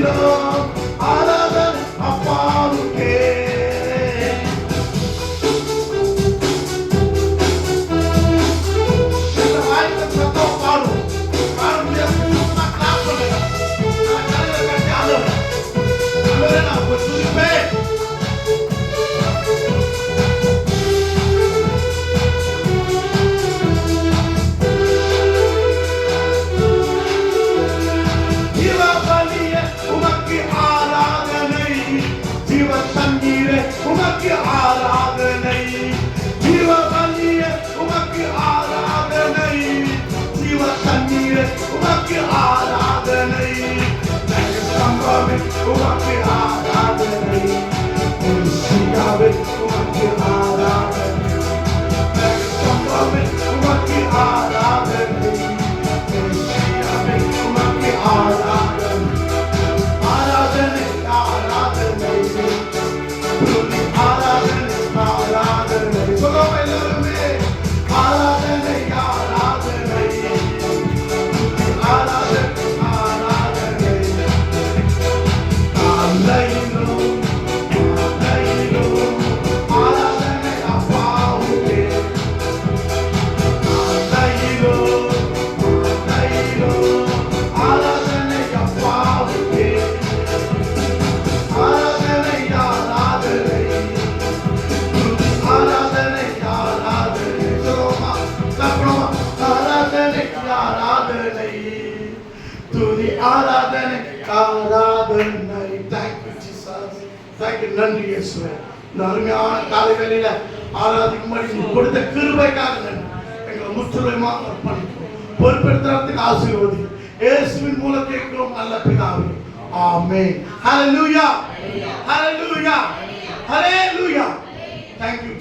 Lord. So go my little man. ஆராதனை thank you Jesus thank you நன்றி இயேசுவே இந்த அருமையான காலை வேளையில ஆராதிக்கும்படி நீ கொடுத்த கிருபைக்காக நன்றி எங்களை முற்றிலுமாக அர்ப்பணிக்கிறோம் பொறுப்பெடுத்துறதுக்கு ஆசீர்வதி இயேசுவின் மூலம் கேட்கிறோம் நல்ல பிதாவே ஆமென் ஹalleluya ஹalleluya ஹalleluya thank you